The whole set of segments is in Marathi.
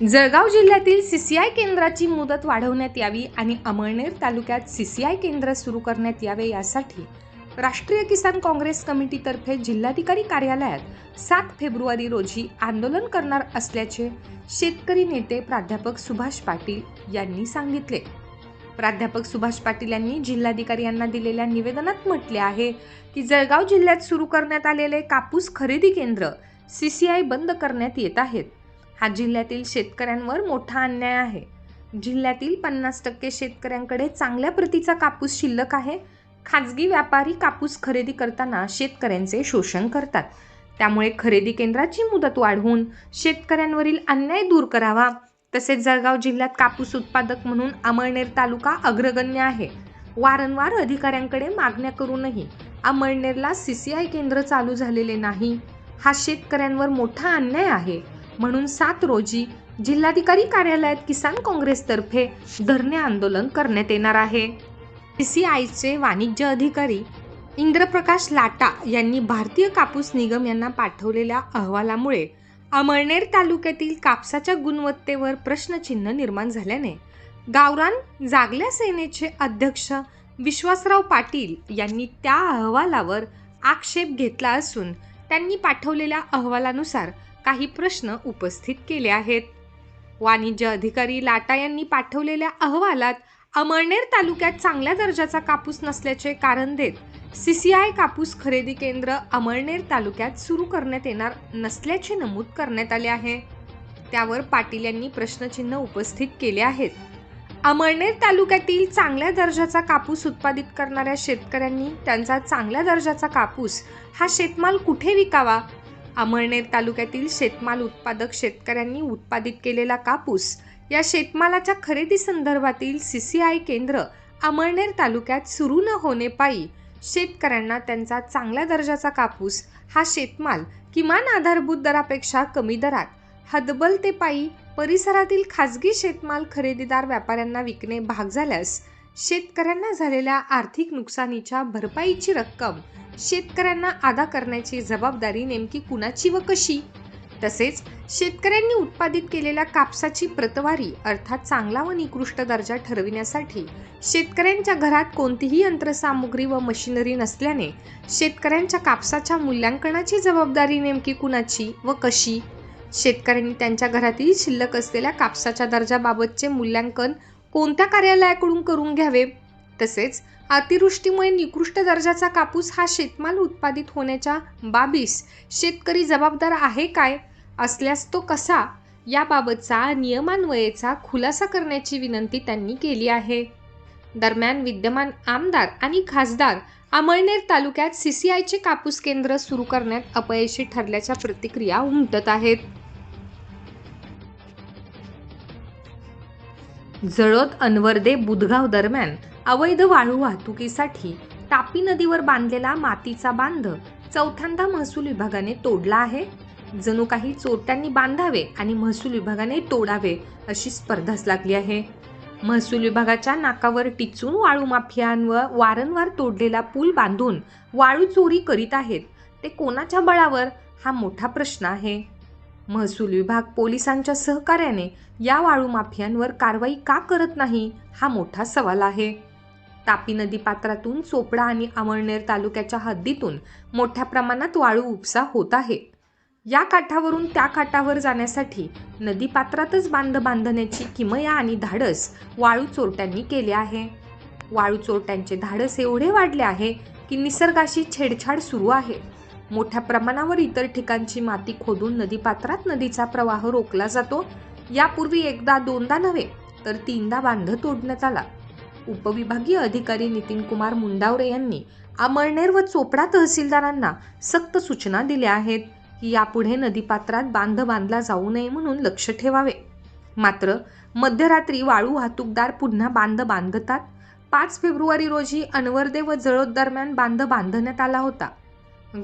जळगाव जिल्ह्यातील सी सी आय केंद्राची मुदत वाढवण्यात यावी आणि अमळनेर तालुक्यात सी सी आय केंद्र सुरू करण्यात यावे यासाठी राष्ट्रीय किसान काँग्रेस कमिटीतर्फे जिल्हाधिकारी कार्यालयात सात फेब्रुवारी रोजी आंदोलन करणार असल्याचे शेतकरी नेते प्राध्यापक सुभाष पाटील यांनी सांगितले. प्राध्यापक सुभाष पाटील यांनी जिल्हाधिकारी यांना दिलेल्या निवेदनात म्हटले आहे की जळगाव जिल्ह्यात सुरू करण्यात आलेले कापूस खरेदी केंद्र सी सी आय बंद करण्यात येत आहेत. हा जिल्ह्यातील शेतकऱ्यांवर मोठा अन्याय आहे. जिल्ह्यातील पन्नास टक्के शेतकऱ्यांकडे चांगल्या प्रतीचा कापूस शिल्लक आहे. खाजगी व्यापारी कापूस खरेदी करताना शेतकऱ्यांचे शोषण करतात. त्यामुळे खरेदी केंद्राची मुदत वाढवून शेतकऱ्यांवरील अन्याय दूर करावा. तसेच जळगाव जिल्ह्यात कापूस उत्पादक म्हणून अमळनेर तालुका अग्रगण्य आहे. वारंवार अधिकाऱ्यांकडे मागण्या करूनही अमळनेरला सी सी आय केंद्र चालू झालेले नाही. हा शेतकऱ्यांवर मोठा अन्याय आहे. म्हणून सात रोजी जिल्हाधिकारी कार्यालयात किसान काँग्रेसतर्फे धरणे आंदोलन करण्यात येणार आहे. सीसीआयचे वाणिज्य अधिकारी इंद्रप्रकाश लाटा यांनी भारतीय कापूस निगम यांना पाठवलेल्या अहवालामुळे अमळनेर तालुक्यातील कापसाच्या गुणवत्तेवर प्रश्नचिन्ह निर्माण झाल्याने गावरान जागल्या सेनेचे अध्यक्ष विश्वासराव पाटील यांनी त्या अहवालावर आक्षेप घेतला असून त्यांनी पाठवलेल्या अहवालानुसार काही प्रश्न उपस्थित केले आहेत. वाणिज्य अधिकारी लाटा यांनी पाठवलेल्या अहवालात अमळनेर तालुक्यात चांगल्या दर्जाचा कापूस नसल्याचे कारण देत सीसीआय कापूस खरेदी केंद्र अमळनेर तालुक्यात सुरू करण्यात येणार नसल्याचे नमूद करण्यात आले आहे. त्यावर पाटील यांनी प्रश्नचिन्ह उपस्थित केले आहेत. अमळनेर तालुक्यातील चांगल्या दर्जाचा कापूस उत्पादित करणाऱ्या शेतकऱ्यांनी त्यांचा चांगल्या दर्जाचा कापूस हा शेतमाल कुठे विकावा? अमळनेर तालुक्यातील शेतमाल उत्पादक शेतकऱ्यांनी उत्पादित केलेला कापूस या शेतमालाच्या खरेदी संदर्भातील सी सी आय केंद्र अमळनेर तालुक्यात सुरू न होणे पायी शेतकऱ्यांना त्यांचा चांगल्या दर्जाचा कापूस हा शेतमाल किमान आधारभूत दरापेक्षा कमी दरात हदबल ते पायी परिसरातील खाजगी शेतमाल खरेदीदार व्यापाऱ्यांना विकणे भाग झाल्यास शेतकऱ्यांना झालेल्या आर्थिक नुकसानीच्या भरपाईची रक्कम शेतकऱ्यांना अदा करण्याची जबाबदारी नेमकी कुणाची व कशी? तसेच शेतकऱ्यांनी उत्पादित केलेल्या कापसाची प्रतवारी अर्थात चांगला व निकृष्ट दर्जा ठरविण्यासाठी शेतकऱ्यांच्या घरात कोणतीही यंत्रसामुग्री व मशिनरी नसल्याने शेतकऱ्यांच्या कापसाच्या मूल्यांकनाची जबाबदारी नेमकी कुणाची व कशी? शेतकऱ्यांनी त्यांच्या घरातील शिल्लक असलेल्या कापसाच्या दर्जाबाबतचे मूल्यांकन कोणत्या कार्यालयाकडून करून घ्यावे? तसेच अतिवृष्टीमुळे निकृष्ट दर्जाचा कापूस हा शेतमाल उत्पादित होण्याच्या बाबीस शेतकरी जबाबदार आहे काय? असल्यास तो कसा? याबाबतचा नियमान्वयेचा खुलासा करण्याची विनंती त्यांनी केली आहे. दरम्यान विद्यमान आमदार आणि खासदार अमळनेर तालुक्यात सीसीआयचे कापूस केंद्र सुरू करण्यात अपयशी ठरल्याच्या प्रतिक्रिया उमटत आहेत. जळत अनवर्दे बुधगाव दरम्यान अवैध वाळू वाहतुकीसाठी तापी नदीवर बांधलेला मातीचा बांध चौथ्यांदा महसूल विभागाने तोडला आहे. जणू काही चोरट्यांनी बांधावे आणि महसूल विभागाने तोडावे अशी स्पर्धाच लागली आहे. महसूल विभागाच्या नाकावर टिचून वाळू माफियांवर वारंवार तोडलेला पूल बांधून वाळू चोरी करीत आहेत. ते कोणाच्या बळावर? हा मोठा प्रश्न आहे. महसूल विभाग पोलिसांच्या सहकार्याने या वाळू माफियांवर कारवाई का करत नाही? हा मोठा सवाल आहे. तापी नदी पात्रातून चोपडा आणि अमळनेर तालुक्याच्या हद्दीतून मोठ्या प्रमाणात वाळू उपसा होत आहे. या काठावरून त्या काठावर जाण्यासाठी नदी पात्रातच बांध बांधण्याची किमया आणि धाडस वाळू चोरट्यांनी केले आहे. वाळू चोरट्यांचे धाडस एवढे वाढले आहे की निसर्गाशी छेडछाड सुरू आहे. मोठ्या प्रमाणावर इतर ठिकाणची माती खोदून नदीपात्रात नदीचा प्रवाह रोखला जातो. यापूर्वी एकदा दोनदा नव्हे तर तीनदा बांध तोडण्यात आला. उपविभागीय अधिकारी नितीन कुमार मुंडावरे यांनी अमळनेर व चोपडा तहसीलदारांना सक्त सूचना दिल्या आहेत की यापुढे नदीपात्रात बांध बांधला जाऊ नये म्हणून लक्ष ठेवावे. मात्र मध्यरात्री वाळू वाहतूकदार पुन्हा बांध बांधतात. पाच फेब्रुवारी रोजी अनवर्दे व जळोद दरम्यान बांध बांधण्यात आला होता.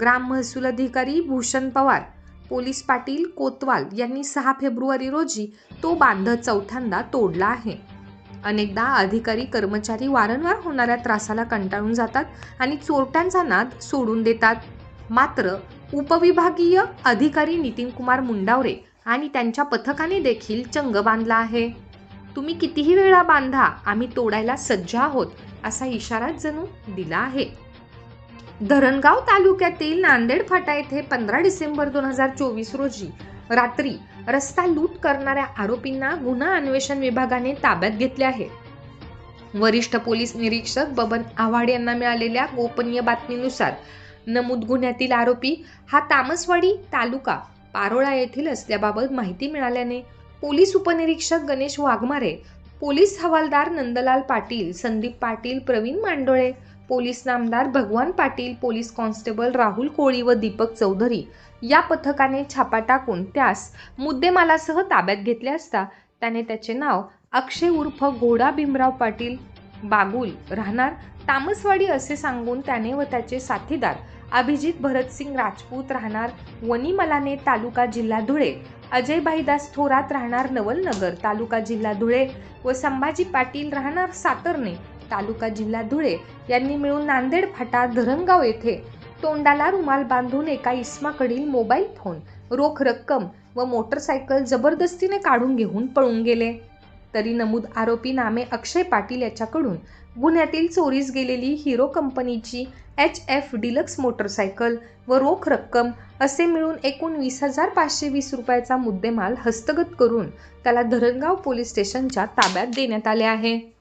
ग्राम महसूल अधिकारी भूषण पवार पोलीस पाटील कोतवाल यांनी सहा फेब्रुवारी रोजी तो बांध चौथ्यांदा तोडला आहे. अनेकदा अधिकारी कर्मचारी वारंवार होणाऱ्या त्रासाला कंटाळून जातात आणि चोरट्यांचा नाद सोडून देतात. मात्र उपविभागीय अधिकारी नितीन कुमार मुंडावरे आणि त्यांच्या पथकाने देखील चंग बांधला आहे. तुम्ही कितीही वेळा बांधा आम्ही तोडायला सज्ज आहोत असा इशारा जणू दिला आहे. धरणगाव तालुक्यातील नांदेड फाटा येथे पंधरा डिसेंबर दोन हजार चोवीस रोजी रात्री रस्ता लूट करणाऱ्या आरोपींना गुन्हा अन्वेषण विभागाने ताब्यात घेतले आहे. वरिष्ठ पोलीस निरीक्षक बबन आव्हाड यांना मिळालेल्या गोपनीय बातमीनुसार नमूद गुन्ह्यातील आरोपी हा तामसवाडी तालुका पारोळा येथील असल्याबाबत माहिती मिळाल्याने पोलीस उपनिरीक्षक गणेश वाघमारे पोलीस हवालदार नंदलाल पाटील संदीप पाटील प्रवीण मांडोळे पोलीस नामदार भगवान पाटील पोलीस कॉन्स्टेबल राहुल कोळी व दीपक चौधरी या पथकाने छापा टाकून त्यास मुद्देमालासह ताब्यात घेतले असता त्याने त्याचे नाव अक्षय उर्फ घोडा भीमराव पाटील बागुल राहणार तामसवाडी असे सांगून त्याने व त्याचे साथीदार अभिजित भरतसिंग राजपूत राहणार वनीमलाने तालुका जिल्हा धुळे अजय भाईदास थोरात राहणार नवलनगर तालुका जिल्हा धुळे व संभाजी पाटील राहणार सातरणे तालुका जिल्हा धुळे यांनी मिळून नांदेड फाटा धरणगाव येथे तोंडाला रुमाल बांधून एका इस्माकडील मोबाईल फोन रोख रक्कम व मोटरसायकल जबरदस्तीने काढून घेऊन पळून गेले. तरी नमूद आरोपी नामे अक्षय पाटील याच्याकडून गुन्ह्यातील चोरीस गेलेली हिरो कंपनीची एच एफ डिलक्स मोटरसायकल व रोख रक्कम असे मिळून एकूण वीस हजार पाचशे वीस रुपयाचा मुद्देमाल हस्तगत करून त्याला धरणगाव पोलीस स्टेशनच्या ताब्यात देण्यात आले आहे.